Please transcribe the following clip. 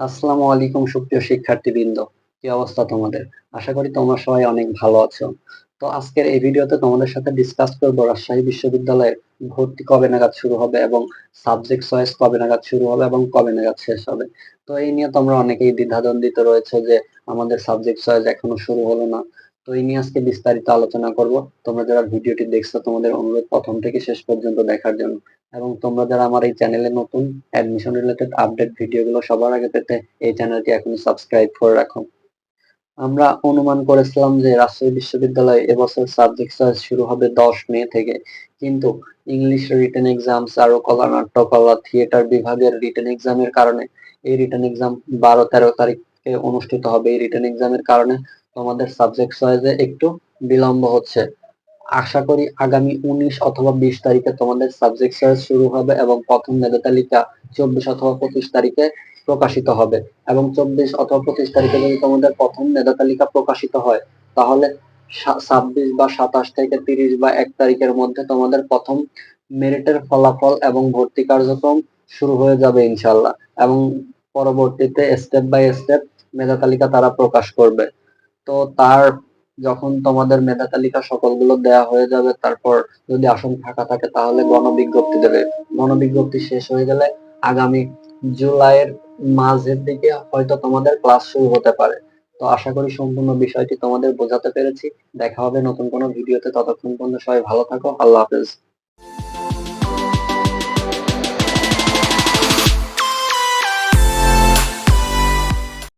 আসসালামু আলাইকুম সুপ্রিয় শিক্ষার্থীবৃন্দ। কি অবস্থা তোমাদের? আশা করি তোমরা সবাই অনেক ভালো আছো। তো আজকের এই ভিডিওতে তোমাদের সাথে ডিসকাস করব রাজশাহী বিশ্ববিদ্যালয়ের ভর্তি কবে নাগাদ শুরু হবে এবং সাবজেক্ট চয়েস কবে নাগাদ শুরু হবে এবং কবে নাগাদ শেষ হবে। তো এই নিয়ে তোমরা অনেকেই দ্বিধাদ্বন্দ্বিত রয়েছে যে আমাদের সাবজেক্ট চয়েস এখনও শুরু হলো না। তো এই নিয়ে আজকে বিস্তারিত আলোচনা করব। তোমরা যারা ভিডিওটি দেখছ, তোমাদের অনুরোধ প্রথম থেকে শেষ পর্যন্ত দেখার জন্য। এবং তোমরা যারা আমার এই চ্যানেলে নতুন অ্যাডমিশন রিলেটেড আপডেট ভিডিওগুলো সবার আগে পেতে এই চ্যানেলটি এখনই সাবস্ক্রাইব করে রাখো। আমরা অনুমান করেছিলাম যে রাজশাহী বিশ্ববিদ্যালয়ে এবছর সাবজেক্ট চয়েস শুরু হবে দশ মে থেকে। কিন্তু ইংলিশ রিটেন এক্সাম চারুকলা নাট্যকলা থিয়েটার বিভাগের রিটেন এক্সামের কারণে, এই রিটেন এক্সাম বারো তেরো তারিখে অনুষ্ঠিত হবে। এই রিটেন এক্সামের কারণে তোমাদের সাবজেক্ট চয়েসে একটু বিলম্ব হচ্ছে। আশা করি আগামী উনিশ অথবা বিশ তারিখে তোমাদের সাবজেক্ট চয়েস শুরু হবে এবং প্রথম মেধা তালিকা চব্বিশ অথবা পঁচিশ তারিখে প্রকাশিত হবে। এবং চব্বিশ অথবা পঁচিশ তারিখে যদি তোমাদের প্রথম মেধা তালিকা প্রকাশিত হয়, তাহলে ছাব্বিশ বা সাতাশ থেকে তিরিশ বা এক তারিখের মধ্যে তোমাদের প্রথম মেরিটের ফলাফল এবং ভর্তি কার্যক্রম শুরু হয়ে যাবে ইনশাল্লাহ। এবং পরবর্তীতে স্টেপ বাই স্টেপ মেধা তালিকা তারা প্রকাশ করবে। তো তার যখন তোমাদের মেধা তালিকা সকলগুলো দেয়া হয়ে যাবে, তারপর যদি আসন ফাঁকা থাকে তাহলে গণবিজ্ঞপ্তি দেবে। গণবিজ্ঞপ্তি শেষ হয়ে গেলে আগামী জুলাইয়ের মাঝের দিকে হয়তো তোমাদের ক্লাস শুরু হতে পারে। তো আশা করি সম্পূর্ণ বিষয়টি তোমাদের বোঝাতে পেরেছি। দেখা হবে নতুন কোনো ভিডিওতে। ততক্ষণ পর্যন্ত সবাই ভালো থাকো। আল্লাহ হাফেজ।